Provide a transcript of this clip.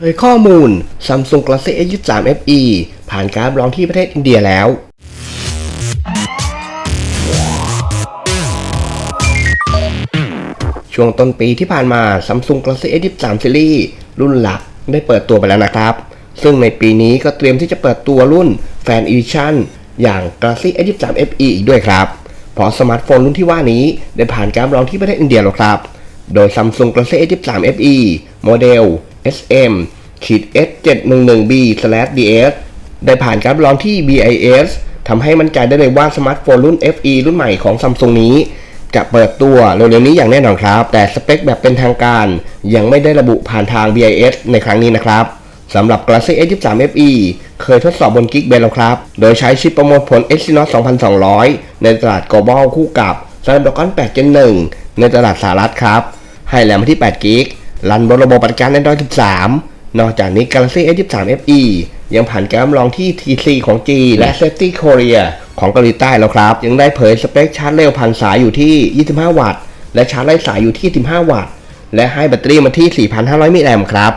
เผยข้อมูล Samsung Galaxy S23 FE ผ่านการรับรองที่ประเทศอินเดียแล้ว ช่วงต้นปีที่ผ่านมา Samsung Galaxy S23 Series รุ่นหลักได้เปิดตัวไปแล้วนะครับ ซึ่งในปีนี้ก็เตรียมที่จะเปิดตัวรุ่น Fan Edition อย่าง Galaxy S23 FE อีกด้วยครับ เพราะสมาร์ทโฟนรุ่นที่ว่านี้ได้ผ่านการรับรองที่ประเทศอินเดียแล้วครับ โดย Samsung Galaxy S23 FE โมเดล SM ขีด S711B/DS ได้ผ่านการรับรองที่ BIS ทำให้มั่นใจได้เลยว่าสมาร์ทโฟนรุ่น FE รุ่นใหม่ของ Samsung นี้ จะเปิดตัวเร็วๆนี้อย่างแน่นอนครับ แต่สเปคแบบเป็นทางการ ยังไม่ได้ระบุผ่านทาง BIS ในครั้งนี้นะครับสำหรับ Galaxy S23 FE เคยทดสอบบน Geekbench แล้วครับ โดยใช้ชิปประมวลผล Exynos 2200 ในตลาด global คู่กับ Snapdragon 8 Gen 1 ในตลาดสหรัฐครับ ให้แรมที่8 g b รันบนระบบปฏิการ Android 13 นอกจากนี้ Galaxy S23 FE ยังผ่านการรับรองที่ TC ของจีนและ Safety Korea ของเกาหลีใต้แล้วครับ ยังได้เผยสเปคชาร์จเร็วผ่านสายอยู่ที่ 25 วัตต์ และชาร์จไร้สายอยู่ที่ 15 วัตต์ และให้แบตเตอรี่มาที่ 4,500 มิลลิแอมป์ครับ